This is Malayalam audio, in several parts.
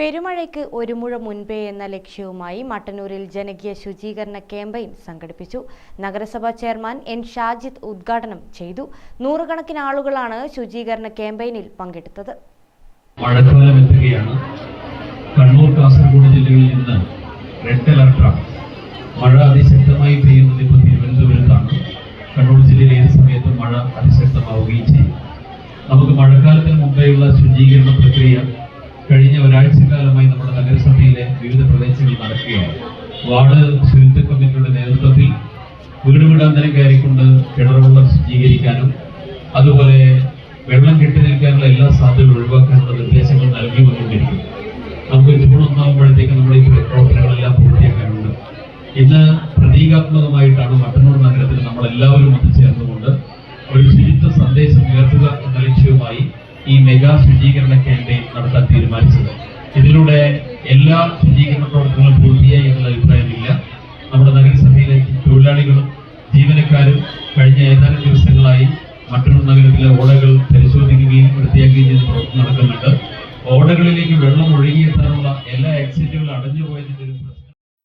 പെരുമഴയ്ക്ക് ഒരു മുഴ മുൻപേ എന്ന ലക്ഷ്യവുമായി മട്ടന്നൂരിൽ ജനകീയ ശുചീകരണ ക്യാമ്പയിൻ സംഘടിപ്പിച്ചു. നഗരസഭാ ചെയർമാൻ എൻ ഷാജിദ് ഉദ്ഘാടനം ചെയ്തു. നൂറുകണക്കിന് ആളുകളാണ് ശുചീകരണ ക്യാമ്പയിനിൽ പങ്കെടുത്തത്. മഴക്കാലം എത്തുകയാണ്. കണ്ണൂർ കാസർഗോഡ് ജില്ലകളിൽ നിന്ന് റെഡ് അലർട്ടാണ്. മഴ അതിശക്തമായി പെയ്യുന്നത് ഇപ്പോൾ തിരുവനന്തപുരത്താണ്. കണ്ണൂർ ജില്ലയിൽ ഏത് മഴ അതിശക്തമാവുകയും ചെയ്യും. നമുക്ക് മഴക്കാലത്തിന് മുമ്പേയുള്ള ശുചീകരണ പ്രക്രിയ കഴിഞ്ഞ ഒരാഴ്ചക്കാലമായി നമ്മുടെ നഗരസഭയിലെ വിവിധ പ്രദേശങ്ങളിൽ നടക്കുകയാണ്. വാർഡ് ശുചിത്വ കമ്മിറ്റിയുടെ നേതൃത്വത്തിൽ വീട് വീടാന്തരം കയറിക്കൊണ്ട് കിണറുവെള്ളം ശുചീകരിക്കാനും അതുപോലെ വെള്ളം കെട്ടി നിൽക്കാനുള്ള എല്ലാ സാധ്യതകളും ഒഴിവാക്കാനുള്ള നിർദ്ദേശങ്ങൾ നൽകി വന്നുകൊണ്ടിരിക്കും നമുക്ക് ജൂൺ ഒന്നാകുമ്പോഴത്തേക്ക് നമ്മൾ ഈ പ്രവർത്തനങ്ങളെല്ലാം പൂർത്തിയാക്കാനുണ്ട്. ഇന്ന് പ്രതീകാത്മകമായിട്ടാണ് മട്ടന്നൂർ നഗരത്തിൽ നമ്മൾ എല്ലാവരും ഒത്തുചേർന്നുകൊണ്ട് ഒരു ശുചിത്വ സന്ദേശം ഉയർത്തുക എന്ന ലക്ഷ്യവുമായി ഈ മെഗാ ശുചീകരണ ക്യാമ്പയിൻ നടത്താൻ തീരുമാനിച്ചത്. ഇതിലൂടെ എല്ലാ ശുചീകരണ പ്രവർത്തനങ്ങളും പൂർത്തിയായി എന്നുള്ള അഭിപ്രായമില്ല. നമ്മുടെ നഗരസഭയിലെ തൊഴിലാളികളും ജീവനക്കാരും കഴിഞ്ഞ ഏതാനും ദിവസങ്ങളായി മറ്റൊരു നഗരത്തിലെ ഓടകൾ പരിശോധിക്കുകയും വൃത്തിയാക്കുകയും ചെയ്ത് പ്രവർത്തനം നടക്കുന്നുണ്ട്. ഓടകളിലേക്ക് വെള്ളം ഒഴുകിയെത്താനുള്ള എല്ലാ എക്സിറ്റുകളും അടഞ്ഞുപോയതിന്റെ ഒരു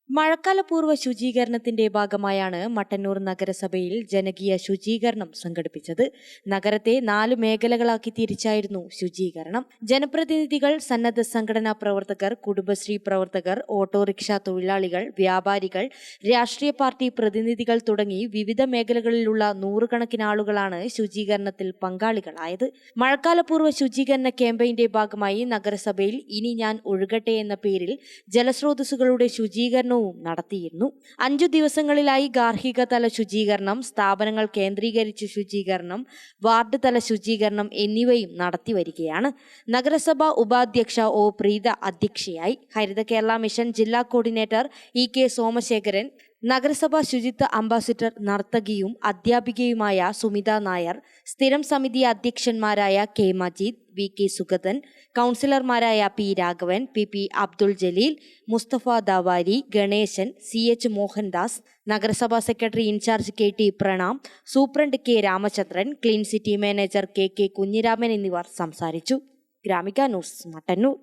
മഴക്കാലപൂർവ ശുചീകരണത്തിന്റെ ഭാഗമായാണ് മട്ടന്നൂർ നഗരസഭയിൽ ജനകീയ ശുചീകരണം സംഘടിപ്പിച്ചത്. നഗരത്തെ നാല് മേഖലകളാക്കി തിരിച്ചായിരുന്നു ശുചീകരണം. ജനപ്രതിനിധികൾ സന്നദ്ധ സംഘടനാ പ്രവർത്തകർ കുടുംബശ്രീ പ്രവർത്തകർ ഓട്ടോറിക്ഷ തൊഴിലാളികൾ വ്യാപാരികൾ രാഷ്ട്രീയ പാർട്ടി പ്രതിനിധികൾ തുടങ്ങി വിവിധ മേഖലകളിലുള്ള നൂറുകണക്കിന് ആളുകളാണ് ശുചീകരണത്തിൽ പങ്കാളികളായത്. മഴക്കാലപൂർവ ശുചീകരണ ക്യാമ്പയിന്റെ ഭാഗമായി നഗരസഭയിൽ ഇനി ഞാൻ ഒഴുകട്ടെ എന്ന പേരിൽ ജലസ്രോതസ്സുകളുടെ ശുചീകരണവും നടത്തിയിരുന്നു. അഞ്ചു ദിവസങ്ങളിലായി ഗാർഹിക തല ശുചീകരണം സ്ഥാപനങ്ങൾ കേന്ദ്രീകരിച്ച് ശുചീകരണം വാർഡ് തല ശുചീകരണം എന്നിവയും നടത്തി വരികയാണ് നഗരസഭാ ഉപാധ്യക്ഷ ഒ പ്രീത അധ്യക്ഷയായി. ഹരിത കേരള മിഷൻ ജില്ലാ കോർഡിനേറ്റർ ഇ കെ സോമശേഖരൻ നഗരസഭാ ശുചിത്വ അംബാസിഡർ നർത്തകിയും അധ്യാപികയുമായ സുമിത നായർ സ്ഥിരം സമിതി അധ്യക്ഷന്മാരായ K Majeed V K Sugathan കൗൺസിലർമാരായ P Raghavan P P Abdul Jaleel Musthafa Davari Ganesan C H Mohandas നഗരസഭാ secretary in charge K T Pranam superintendent K Ramachandran clean city manager K K Kunhiraman എന്നിവർ സംസാരിച്ചു. ഗ്രാമിക ന്യൂസ് മട്ടന്നൂർ.